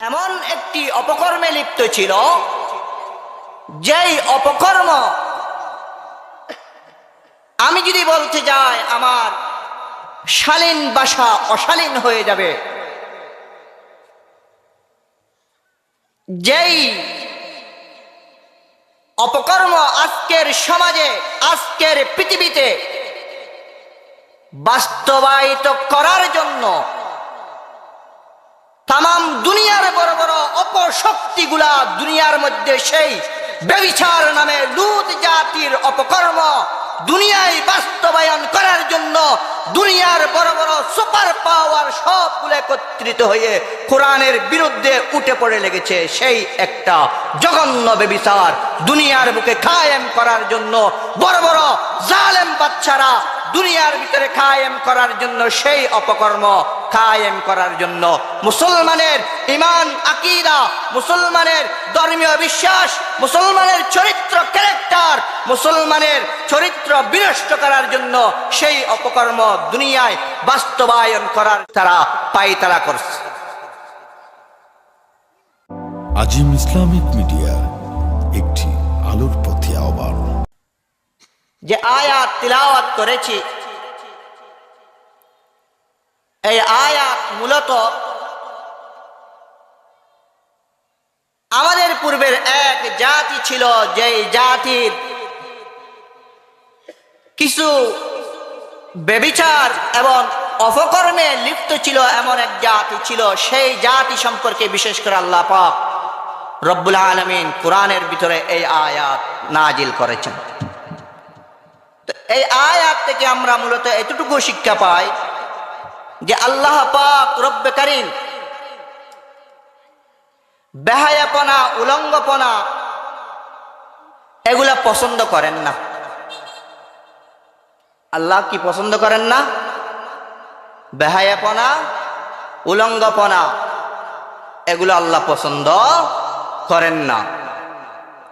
এমন একটি অপকর্মে লিপ্ত ছিল, যেই অপকর্ম আমি যদি বলতে যাই, আমার শালীন বাসা অশালীন হয়ে যাবে। যেই অপকর্ম আজকের সমাজে, আজকের পৃথিবীতে বাস্তবায়িত করার জন্য তাম দুনিয়ার বড় বড় অপশক্তিগুলা দুনিয়ার মধ্যে সেই ব্যবিচার নামে লুত জাতির অপকর্ম দুনিয়ায় বাস্তবায়ন করার জন্য দুনিয়ার বড় বড় সুপার পাওয়ার সবগুলো একত্রিত হয়ে কোরআনের বিরুদ্ধে উঠে পড়ে লেগেছে সেই একটা জঘন্য বেবিচার দুনিয়ার বুকে কায়েম করার জন্য বড় বড় জালেম বাচ্চারা দুনিয়ার ভিতরে কায়েম করার জন্য সেই অপকর্ম কায়েম করার জন্য। মুসলমানের ইমান, আকিদা, মুসলমানের ধর্মীয় বিশ্বাস, মুসলমানের চরিত্র ক্যারেক্টার, মুসলমানের চরিত্র বিনষ্ট করার জন্য সেই অপকর্ম দুনিয়ায় বাস্তবায়ন করার তারা পাইতারা করছে। আজিম ইসলামিক মিডিয়া যে আয়াত তিলাওয়াত করেছি, এই আয়াত মূলত আমাদের পূর্বের এক জাতি ছিল, যেই জাতির কিছু বেবিচার এবং অপকর্মে লিপ্ত ছিল এমন এক জাতি ছিল, সেই জাতি সম্পর্কে বিশেষ করে আল্লাহ পাক রব্বুল আলমিন কোরআনের ভিতরে এই আয়াত নাজিল করেছেন। এই আয়াত থেকে আমরা মূলত এতটুকু শিক্ষা পাই যে আল্লাহ পাক রব্বে করিম বেহায়াপনা, উলঙ্গপনা এগুলা পছন্দ করেন না। আল্লাহ কি পছন্দ করেন না? বেহায়াপনা, উলঙ্গপনা এগুলো আল্লাহ পছন্দ করেন না।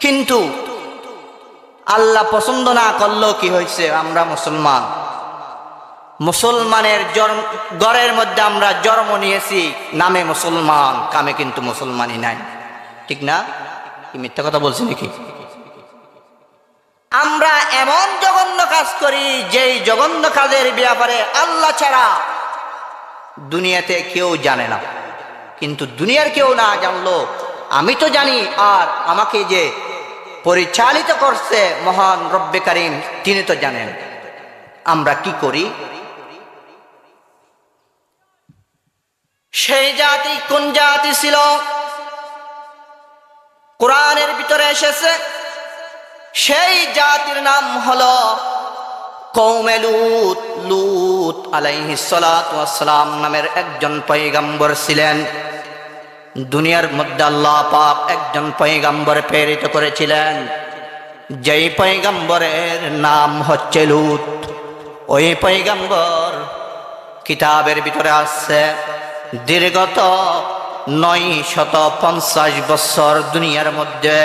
কিন্তু আল্লাহ পছন্দ না করলেও কি হয়েছে? আমরা মুসলমান। মুসলমানের জন্ম, গড়ের মধ্যে আমরা জন্ম নিয়েছি নামে মুসলমান, কামে কিন্তু মুসলমানই নাই। ঠিক না? মিথ্যা কথা বলছি নাকি? আমরা এমন জঘন্য কাজ করি, যেই জঘন্য কাজের ব্যাপারে আল্লাহ ছাড়া দুনিয়াতে কেউ জানে না। কিন্তু দুনিয়ার কেউ না জানলো। আমি তো জানি, আর আমাকে যে পরিচালিত করছে মহান রব্বে করিম, তিনি তো জানেন। আমরা কি করি? সেই জাতি কোন জাতি ছিল? কোরআনের ভিতরে এসেছে, সেই জাতির নাম হলো কৌমে লুত। লুত আলাইহিসালাম নামের একজন পৈগম্বর ছিলেন। দুনিয়ার মধ্যে আল্লাহ পাক একজন পৈগম্বর প্রেরিত করেছিলেন। যেই পৈগম্বরের নাম হচ্ছে লুত। ওই পৈগম্বর কিতাবের ভিতরে আসছে, দীর্ঘত নয় শত পঞ্চাশ বছর দুনিয়ার মধ্যে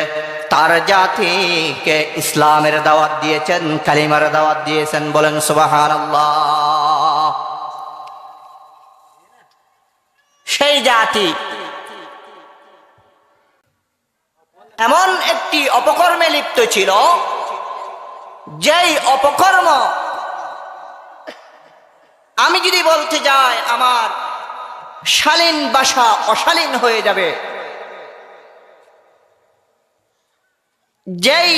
তার জাতিকে ইসলামের দাওয়াত দিয়েছেন, কালিমার দাওয়াত দিয়েছেন বলেন সুবাহান সেই জাতি এমন একটি অপকর্মে লিপ্ত ছিল, যেই অপকর্ম আমি যদি বলতে যাই, আমার শালীন বাসা অশালীন হয়ে যাবে। যেই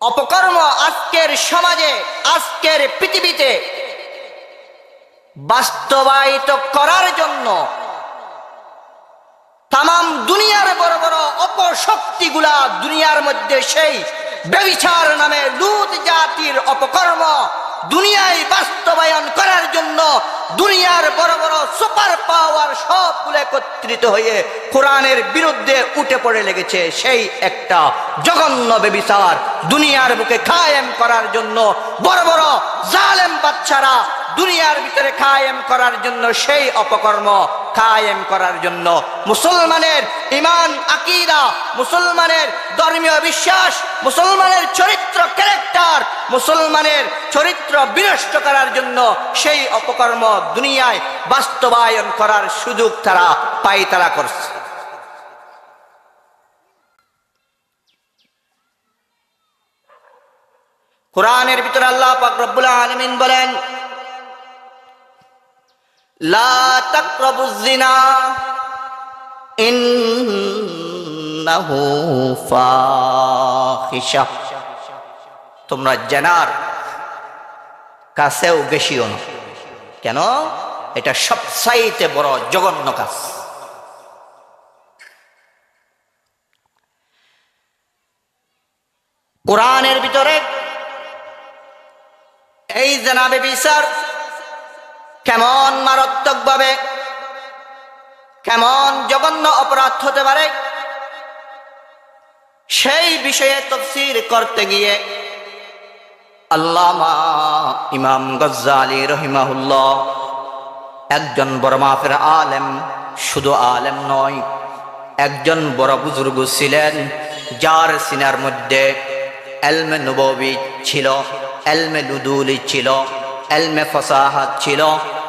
অপকর্ম আজকের সমাজে, আজকের পৃথিবীতে বাস্তবায়িত করার জন্য তাম দুনিয়ার বড় বড় অপশক্তিগুলা দুনিয়ার মধ্যে সেই ব্যবিচার নামে লুত জাতির অপকর্ম দুনিয়ায় বাস্তবায়ন করার জন্য দুনিয়ার বড় বড় সুপার পাওয়ার সবগুলো একত্রিত হয়ে কোরআনের বিরুদ্ধে উঠে পড়ে লেগেছে সেই একটা জঘন্য বেবিচার দুনিয়ার বুকে কায়েম করার জন্য বড় বড় জালেম বাচ্চারা দুনিয়ার ভিতরে কায়েম করার জন্য সেই অপকর্ম কায়েম করার জন্য। মুসলমানের ইমান, আকিদা, মুসলমানের ধর্মীয় বিশ্বাস, মুসলমানের চরিত্র ক্যারেক্টার, মুসলমানের চরিত্র বিনষ্ট করার জন্য সেই অপকর্ম দুনিয়ায় বাস্তবায়ন করার সুযোগ তারা পাইতারা করছে। কোরআনের ভিতরে আল্লাহ পাক আলামিন বলেন তোমরা জানার কাছেও বেশিও না। কেন? এটা সবচাইতে বড় জঘন্য কাজ। কোরআনের ভিতরে এই জানাবে বিচার কেমন মারাত্মক ভাবে কেমন জঘন্য অপরাধ হতে পারে, সেই বিষয়ে তফসির করতে গিয়ে আল্লামা ইমাম গজ্জালি রহিমাহুল্লাহ একজন বড় মাফের আলেম, শুধু আলেম নয়, একজন বড় বুজুর্গ ছিলেন যার সিনার মধ্যে এলমে নবী ছিল, এলমে লুদুলি ছিল। এলমে ফসাহাত ছিল,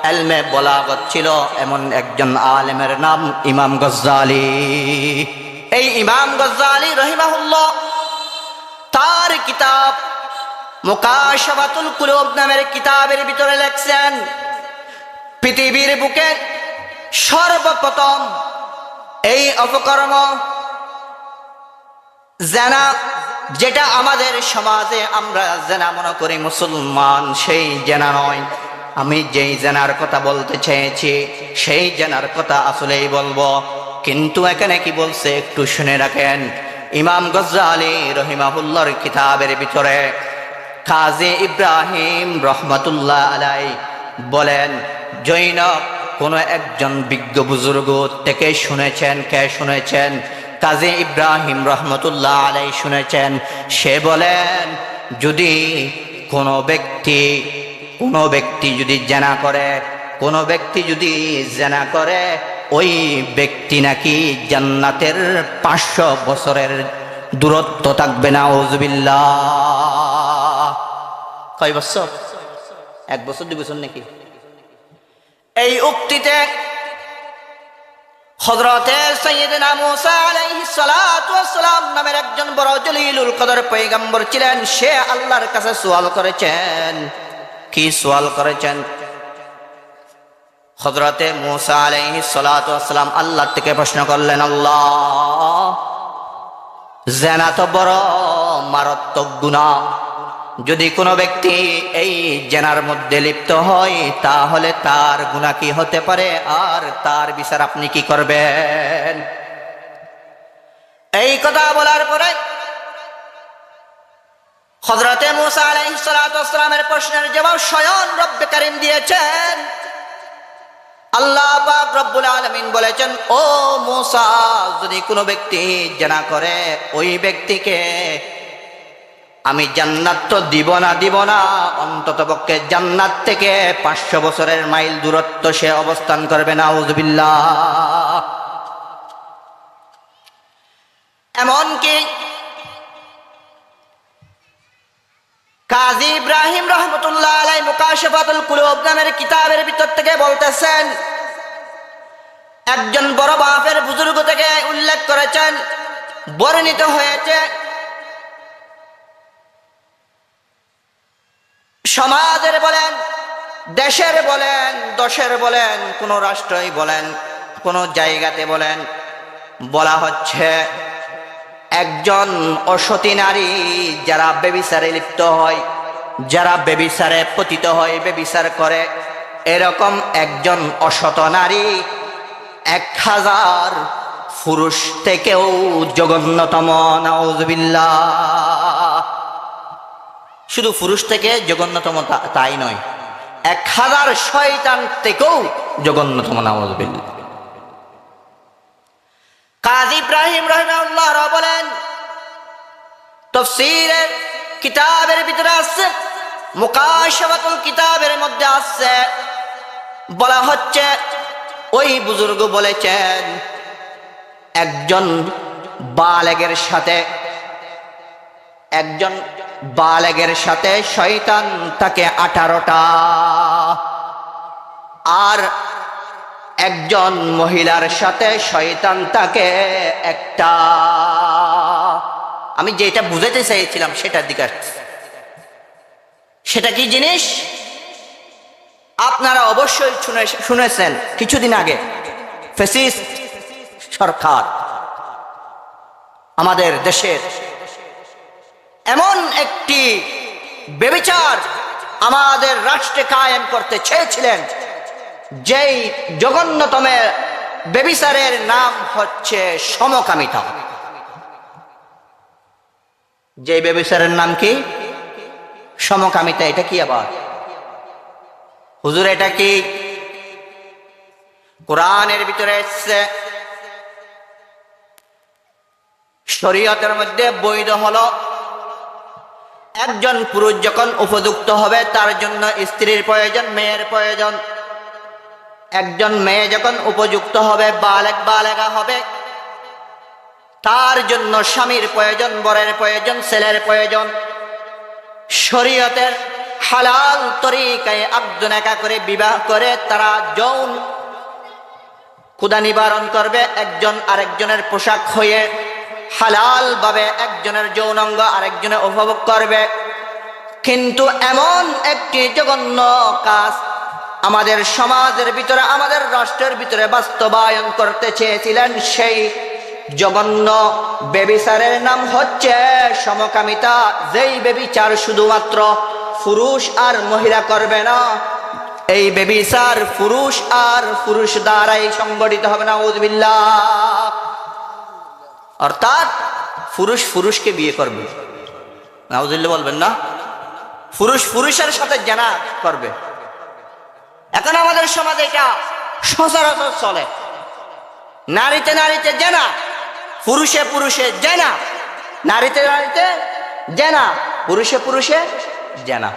এলমে বলাগত ছিল এমন একজন আলেমের নাম ইমাম গজ্জালি। এই ইমাম গজ্জালি রহিমাহুল্লাহ, তার কিতাব মুকাশাবাতুল কুলুব নামের কিতাবের ভিতরে লেখছেন, পৃথিবীর বুকে সর্বপ্রথম এই অপকর্ম জেনা যেটা আমাদের সমাজে আমরা জেনা মনে করি মুসলমান, সেই জেনা নয়। আমি যেই জেনার কথা বলতে চেয়েছি, সেই জেনার কথা আসলেই বলব। কিন্তু এখানে কি বলছে একটু শুনে রাখেন। ইমাম গজ্জা আলী রহিমাহুল্লার কিতাবের ভিতরে কাজী ইব্রাহিম রহমতুল্লাহ আলাই বলেন, জৈনব কোনো একজন বিজ্ঞ বুজুর্গ থেকে শুনেছেন, কে শুনেছেন? কাজী ইব্রাহিম রহমতুল্লাহ আলাই শুনেছেন, সে বলেন, যদি কোনো ব্যক্তি কোনো ব্যক্তি যদি জেনা করে, কোনো ব্যক্তি যদি জেনা করে, ওই ব্যক্তি নাকি জান্নাতের পাঁচশো বছরের দূরত্ব থাকবে না ওজবিল্লা কয় বছর? এক বছর, দুই বছর নাকি? এই উক্তিতে ওয়াসসালাম নামের একজন বড় কদর ছিলেন। সে আল্লাহর কাছে করেছেন। করেছেন? হজরতে মুসা আলাইহিস সালাতু ওয়াসসালাম আল্লাহ থেকে প্রশ্ন করলেন, আল্লাহ, জেনা তো বড় মারাত্মক গুনাহ। যদি কোনো ব্যক্তি এই জেনার মধ্যে লিপ্ত হয়, তাহলে তার গুণা কি হতে পারে? আর তার বিচার আপনি কি করবেন? এই কথা বলার পরে হজরতে মুসা আলাইসালামের প্রশ্নের জবাব স্বয়ং রব্বে করিম দিয়েছেন। আল্লাহ রব্বুল আলমিন বলেছেন, ও মুসা, যদি কোনো ব্যক্তি জেনা করে, ওই ব্যক্তিকে আমি জান্নাত তো দিব না দিব না। অন্তত পক্ষে জান্নাত থেকে পাঁচশো বছরের মাইল দূরত্ব সে অবস্থান করবে না উজবিল্লা এমনকি কাজী ইব্রাহিম রহমতুল্লাহ আলাই মুকাশফাতুল কুলুব নামের কিতাবের ভিতর থেকে বলতেছেন, একজন বড় বাপের বুজুর্গ থেকে উল্লেখ করেছেন, বর্ণিত হয়েছে সমাজের বলেন, দেশের বলেন, দশের বলেন, কোন রাষ্ট্রই বলেন, কোন জায়গাতে বলেন, বলা হচ্ছে একজন অসতী নারী যারা বেবিচারে লিপ্ত হয়, যারা বেবিচারে পতিত হয় বেবিচার করে, এরকম একজন অসত নারী এক হাজার পুরুষ থেকেও জঘন্যতম, নাউজবিল্লাহ। শুধু পুরুষ থেকে জঘন্যতম তাই নয়, এক হাজার শয়তান থেকেও জঘন্যতম নাউজবিল্লাহ কাজী ইব্রাহিম রহমাউল্লাহ বলেন তফসিরের কিতাবের ভিতরে আসছে মুকাশাবাতুল কিতাবের মধ্যে আসছে, বলা হচ্ছে, ওই বুজুর্গ বলেছেন, একজন বালেগের সাথে একজন বালেগের সাথে শয়তান তাকে আঠারোটা। আর একজন মহিলার সাথে শয়তান তাকে একটা। আমি যেটা বুঝাতে চাইছিলাম সেটার দিকে সেটা কি জিনিস? আপনারা অবশ্যই শুনে শুনেছেন কিছুদিন আগে, ফেসিস্ট সরকার, আমাদের দেশের এমন একটি বেবিচার আমাদের রাষ্ট্রে কায়েম করতে চেয়েছিলেন, যেই জঘন্যতম বেবিচারের নাম হচ্ছে সমকামিতা। যে বেবিচারের নাম কি? সমকামিতা, এটা কি আবার? হুজুর, এটা কি? কোরআনের ভিতরে এসছে, শরীয়তের মধ্যে বৈধ হলো একজন পুরুষ যখন উপযুক্ত হবে, তার জন্য স্ত্রীর প্রয়োজন, মেয়ের প্রয়োজন। একজন মেয়ে যখন উপযুক্ত হবে, বালেক বালেগা হবে, তার জন্য স্বামীর প্রয়োজন, বরের প্রয়োজন, ছেলের প্রয়োজন। শরীয়তের হালাল তরিকায় একজন একা করে বিবাহ করে, তারা যৌন ক্ষুদা নিবারণ করবে, একজন আরেকজনের পোশাক হয়ে হালাল ভাবে একজনের যৌনাঙ্গ আরেকজনে উপভোগ করবে। কিন্তু এমন একটি জঘন্য কাজ আমাদের সমাজের ভিতরে, আমাদের রাষ্ট্রের ভিতরে বাস্তবায়ন করতে চেয়েছিলেন সেই জঘন্য বেবিচারের নাম হচ্ছে সমকামিতা। যেই বেবিচার শুধুমাত্র পুরুষ আর মহিলা করবে না, এই বেবিচার পুরুষ আর পুরুষ দ্বারাই সংগঠিত হবে না উজবিল্লা অর্থাৎ পুরুষ পুরুষকে বিয়ে করবে। নাউজুল্লাহ বলবেন না? পুরুষ পুরুষের সাথে জানা করবে। এখন আমাদের সমাজে এটা সচরাচর চলে। নারীতে নারীতে জেনা, পুরুষে পুরুষে জেনা, নারীতে নারীতে জেনা, পুরুষে পুরুষে জেনা।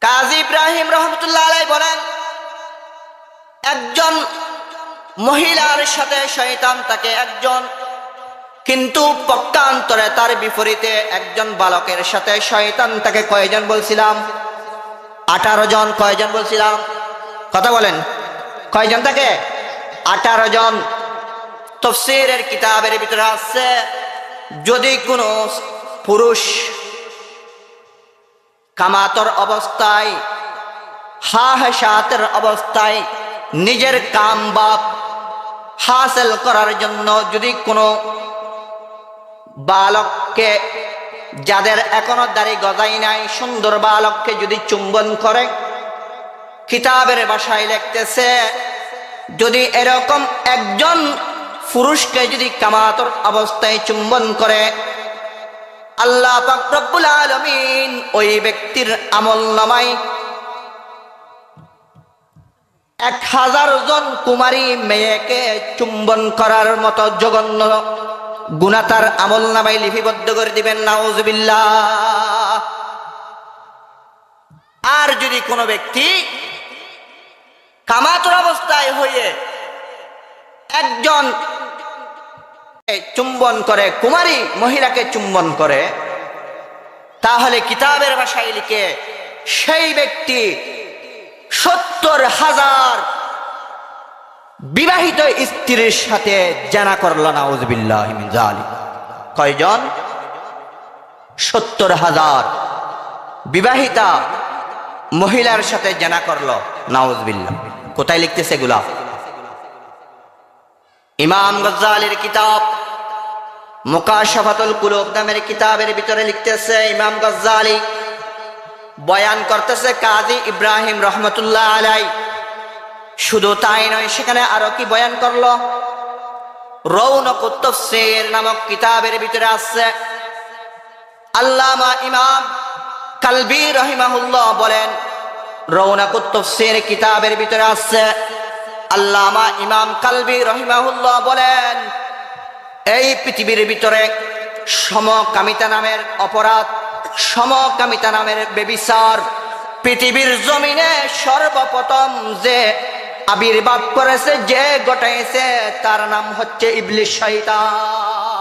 কাজী ইব্রাহিম রহমতুল্লাহ আলাই বলেন একজন মহিলার সাথে শয়তান তাকে একজন, কিন্তু পক্ষান্তরে তার বিপরীতে একজন বালকের সাথে শয়তান তাকে কয়জন বলছিলাম? আঠারো জন। কয়জন বলছিলাম? কথা বলেন। কয়জন তাকে? আঠারো জন। তফসিরের কিতাবের ভিতরে আসছে যদি কোনো পুরুষ কামাতর অবস্থায় হা হেসাতের অবস্থায় নিজের কাম বাপ হাসিল করার জন্য যদি কোনো বালককে, যাদের এখনও দাড়ি গজাই নাই, সুন্দর বালককে যদি চুম্বন করে, কিতাবের বাসায় লিখতেছে, যদি এরকম একজন পুরুষকে যদি কামাতর অবস্থায় চুম্বন করে, আল্লাহ পাক আলামিন ওই ব্যক্তির আমল নামাই এক হাজার জন কুমারী মেয়েকে চুম্বন করার মতো জঘন্য গুণা তার আমল নামাই লিপিবদ্ধ করে দিবেন, নাউজবিল্লাহ। আর যদি কোনো ব্যক্তি কামাতুর অবস্থায় হয়ে একজন চুম্বন করে, কুমারী মহিলাকে চুম্বন করে, তাহলে কিতাবের ভাষায় লিখে সেই ব্যক্তি সত্তর হাজার বিবাহিত স্ত্রীর সাথে জানা করল, নাউজবিল্লাহ কয়জন? সত্তর হাজার বিবাহিতা মহিলার সাথে জানা করল, নাউজবিল্লাহ। কোথায় লিখতেছে এগুলা? ইমাম গজ্জালির কিতাব, মুকাশাফাতুল কুলুব নামের কিতাবের ভিতরে লিখতেছে, ইমাম গজ্জালি বয়ান করতেছে কাজী ইব্রাহিম রহমতুল্লাহ আলাই। শুধু তাই নয়, সেখানে আরও কি বয়ান করল? রৌনক তফসির নামক কিতাবের ভিতরে আসছে আল্লামা ইমাম কালবি রহিমাহুল্লাহ বলেন, রৌনক তফসির কিতাবের ভিতরে আসছে আল্লামা ইমাম কালবি রহিমাহুল্লাহ বলেন, এই পৃথিবীর ভিতরে সমকামিতা নামের অপরাধ সমকামিতা নামের বেবিচার পৃথিবীর জমিনে সর্বপ্রথম যে আবির্ভাব করেছে, যে ঘটাইছে, তার নাম হচ্ছে ইবলিশ শয়তান।